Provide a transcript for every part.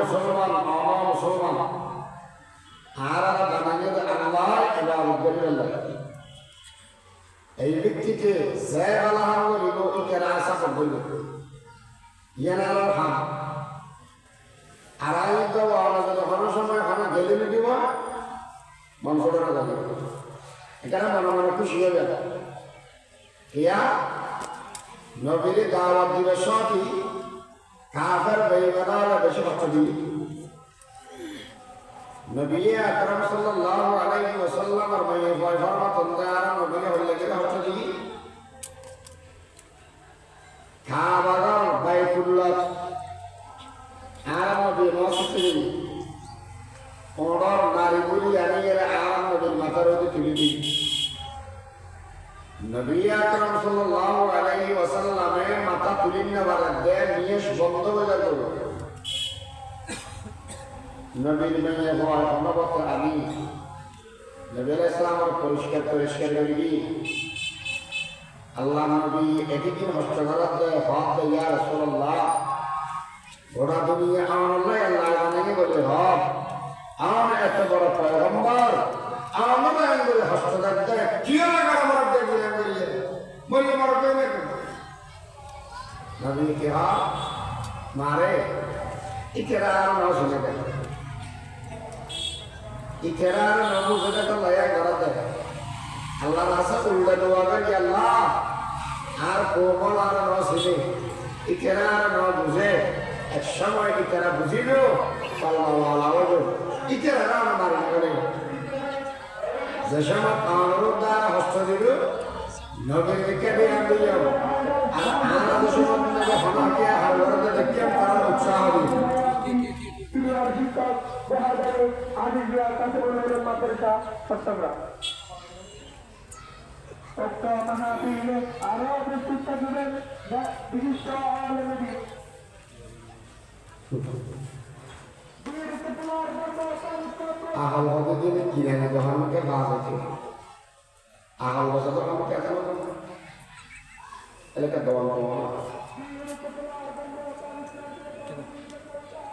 মুসলমান মামা মুসলমান। আর আর আল্লাহ এবার করিল এই ব্যক্তিকে যে হলো ইকেরা আশা করবইল ইয়ানার হাম। আর আই তো আমাদের যখন সময় ওখানে গেলে দিব? মন করে না এখানে মনে মনে খুশি হয়ে যাবে। কিয়া নবীর দাওয়াত দিবে সবই কাফের বেঈমানরা দিবে নবী আকরাম সাল্লাল্লাহু আলাইহি ওয়াসাল্লাম আর মেয়ে বয়ফরমা তন্দারা নবী হলে গেলে হচ্ছে দিবি কাবার বাইতুল্লাহ আর নবী মসজিদ ওড়র নারী বলি আনিয়ে আর নবীর মাথার উপরে তুলে দিবি নবী ওয়াসাল্লামের মাথা তুলিন না বাদ দেয় নিয়ে বন্ধ হয়ে যাবে। নবীর মেয়ে হওয়ার অনুগত আমি নবী ইসলামের পরিষ্কার পরিষ্কার নবী আল্লাহ নবী একদিন দেয় হক ইয়া রাসূলুল্লাহ, গোটা দুনিয়া আমার আল্লাহ আল্লাহ বানিয়ে বলে, হক, আমার এত বড় পয়গম্বর, আমার আমি বলে হস্তগত দেয় কি আমার দেয় বলে আমার দেয় নবী কে হক মারে? ইকরার না শুনে দেয় ইকরার নবু সেটা তো লয়া করা দেয় আল্লাহ রাসা উল্টা দোয়া করি আল্লাহ, আর কোমল আর ন শুনে ইকরার ন বুঝে, এক সময় ইকরা বুঝিল পাল্লা ইকরার আমার করে যে সময় পাওয়ার দ্বারা হস্ত দিল, নবীর দিকে দিয়ে দিল আর আমাদের সময় হমাকে হাওয়ারতে দেখিয়ে তারা উৎসাহ দিল। শিক্ষক বহাদুর আজিজুয়া কাসিমুল মাদ্রাসা চট্টগ্রাম উক্ত মাহফিলে আরও উপস্থিত থাকবেন বিশিষ্ট আলমী nih Tuhan pakai bahasa itu ahal waktu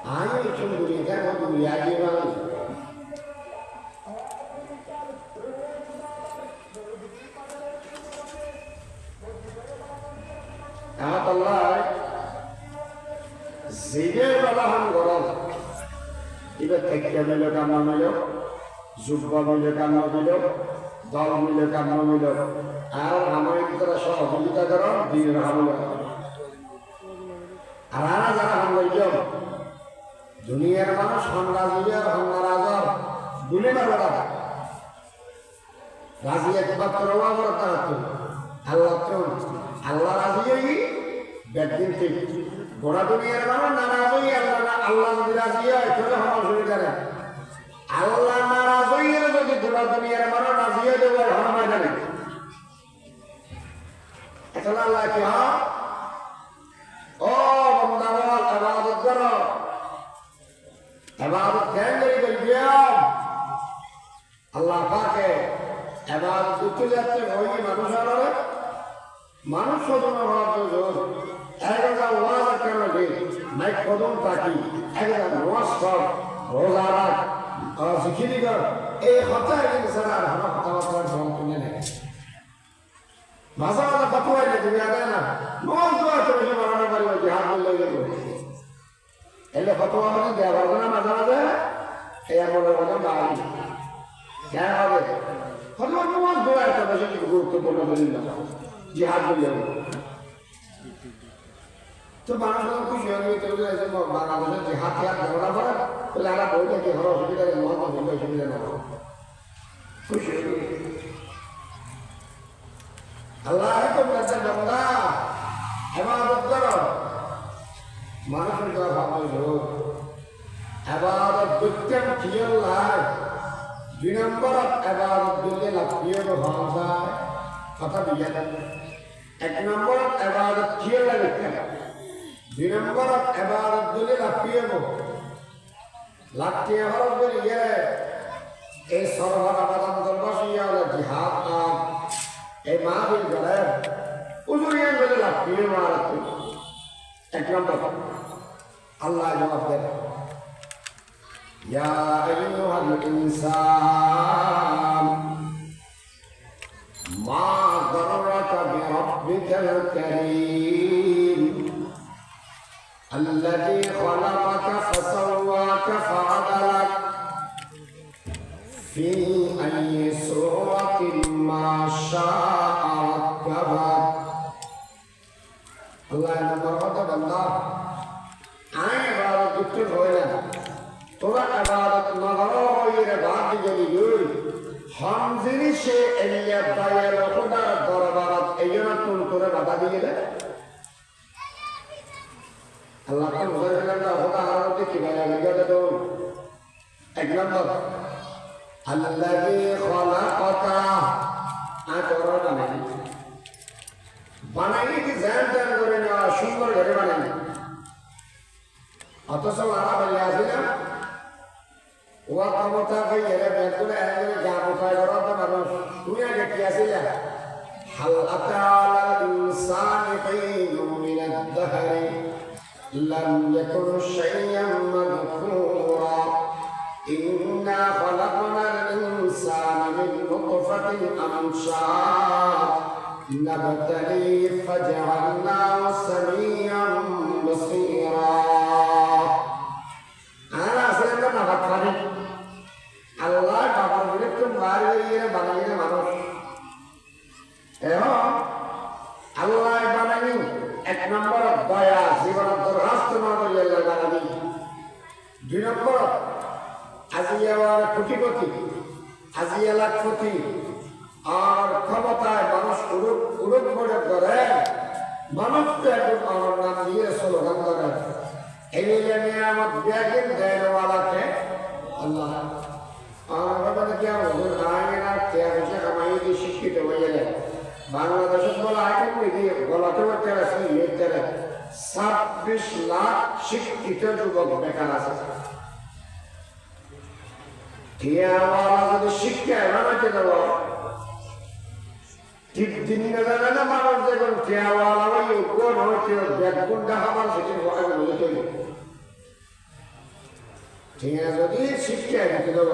ini kata orang orang ayo cuma dunia kan dunia aja bang Kata Allah, zikir balahan gorong. এবার থেকে মিলে কান্না মিল যুব মিলে কান্না মিল দল মিলে কান্না মিল আর আমার ভিতরে সহযোগিতা করো দিনের হামলা আর যারা হামলা দুনিয়ার মানুষ হামলা দুনিয়ার হামলা রাজা। গুলি মারবে তারা রাজি একমাত্র আমার তারা তো। আল্লাহ আল্লাহ রাজি হই ব্যাগদিন ঠিক গোড়া দুনিয়ার মানুষ নারাজ হই আল্লাহ আল্লাহ যদি রাজি হয়, তাহলে আমার শুরু করে। আল্লাহ নারাজ হইলে যদি গোড়া দুনিয়ার মানুষ রাজি হয়ে এখন আল্লাহ কি হয়? আবাদত কেন করি বলবিয়াম আল্লাহ পাকে আবাদত উঠে যাচ্ছে ওই মানুষ না তুমি আগে না নোয়াজ দোয়া চলে সে বানানো পারিব জিহাদ বললে গেল এলে ফতোয়া মানে দেওয়া পারবে না মাঝে মাঝে এই আমলের কথা বাড়ি কেন হবে? ফতোয়া নোয়াজ দোয়া একটা বেশি গুরুত্বপূর্ণ বলি না। জিহাদ বললে তো মানুষ খুশি হয়ে গেছে বলে বাংলাদেশের হাত হাত ঝগড়া করে তাহলে আমরা বইটা কি হওয়ার অসুবিধা নেই মহাত্মা অসুবিধা খুশি হয়ে আল্লাহ তো বলেছেন করো মানুষের কথা ভাবনা হোক এবাদত দুঃখের ঠিয় লাই। দুই নম্বর এবাদত দিলে লাভিয়ে ভাষা কথা দিয়ে এক নম্বর এবাদত ঠিয় লাগে দুই নম্বর এবাদত দিলে লাভিয়ে লাঠি হরফ করে ইয়ে। এই সরহর আবাদান দলবাসিয়া হলে জিহাদ নাম এই মাহবিল করে উজুরিয়ে বলে লাঠিয়ে মারাতে এক নম্বর আল্লাহ জবাব দেন يا أيها الإنسان ما غرك بربك الكريم الذي خلقك فسواك فعدلك في দুটি হয় না। তোরা ইবাদত না করো এর বাদ যদি গই হাম জিনিসে এলিয়া খোদার দরবারত এইজন্য তুল করে বাধা দিয়ে দে আল্লাহ তো বুঝাইলেন না খোদা হারাতে কি আমি গেলে তো এক নম্বর বানাই কি জ্যান জ্যান করে নেওয়া, সুন্দর ঘরে বানাই هتصل العرب اللازمة وقت متغيرة بيكون أهل جابوا خيرات مرمش هناك قياسية هل أتى على الإنسان حين من الدهر؟ لم يكن شيئا مذكورا. إنا خلقنا الإنسان من نطفة أمشاج نبتليه فجعلناه سميعا بصيرا. মারি গিয়ে মানুষ। এখন আল্লাহ বানাইনি এক নম্বর দয়া, জীবনের দরখাস্ত না করি আল্লাহ বানাবি দুই নম্বর আজি আমার কোটিপতি আজি এলাকপতি আর ক্ষমতায় মানুষ উড়ুক উড়ুক করে ধরে মানুষকে একজন আমার নাম দিয়ে স্লোগান ধরে এই নিয়ামত ব্যাগিন দেওয়ালাকে আল্লাহ। আমার মানে কি হুজুর আগে না কে বসে কামাই দিয়ে শিক্ষিত হয়ে গেলে বাংলাদেশের বলা আগে দিয়ে বলাতে পারতে আছে লিখতে ছাব্বিশ লাখ শিক্ষিত যুবক বেকার আছে। যদি শিক্ষা বানাতে দেব? ঠিক দিন না মানুষ দেখুন টিয়াওয়ালা ওই কোন হচ্ছে ব্যাগুন দেখাবার সেটি আগে ঠিক যদি শিক্ষা দেব?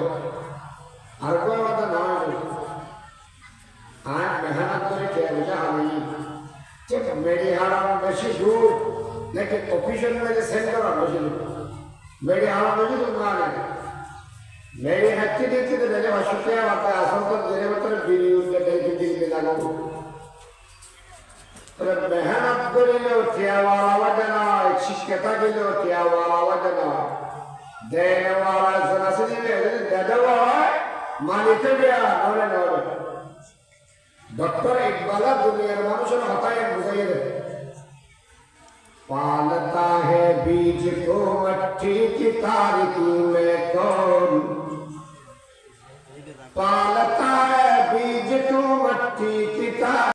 আর কোনো কথা নয় মেডি হারাম বেশি দূর। নাকি অফিসের মেয়ে সেন্টার বেশি দূর? মেডি হারাম বেশি দূর না মেয়ে হাতি দিতে মেলে ভাষাতে আমাকে আসন্ত দিনে মতন বিনিয়োগ দেখে দিকে লাগো। তবে মেহনত করিলেও টিয়াওয়ালা আলাদা নয় শিক্ষা দিলেও টিয়াওয়ালা আলাদা নয় দেওয়ালা জানা শুনিলে দেওয়া হয় মালিতে দেওয়া নয় নয় डॉक्टर इकबाला दुनिया मानुष पालता है बीज को मट्टी की तारी में कौन? पालता